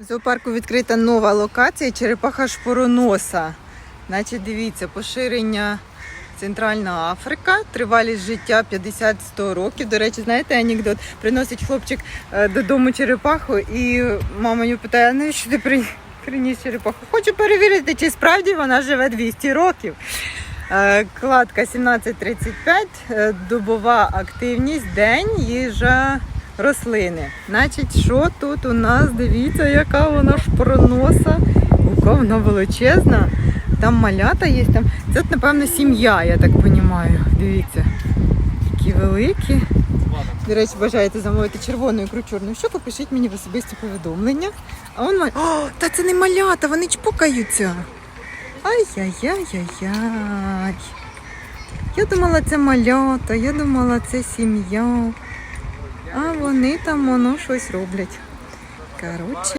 В зоопарку відкрита нова локація черепаха шпороноса. Значить, дивіться, поширення Центральна Африка, тривалість життя 50-100 років. До речі, знаєте анекдот? Приносить хлопчик е, додому черепаху, і мама його питає, «А навіщо ти приніс черепаху? Хочу перевірити, чи справді вона живе 200 років. Е, Кладка 17.35, е, добова активність, день, їжа, рослини. Значить, що тут у нас? Дивіться, яка вона шпороноса, яка вона величезна. Там малята є, там. Це, напевно, сім'я, я так розумію. Дивіться, такі великі. До речі, бажаєте замовити червону ікру чорну щоку, пишіть мені в особисті повідомлення. А он має. О, та це не малята, вони чпокаються. Ай-яй-яй-яй-яй. Я думала, це малята, я думала, це сім'я. А вони там воно щось роблять. Коротше.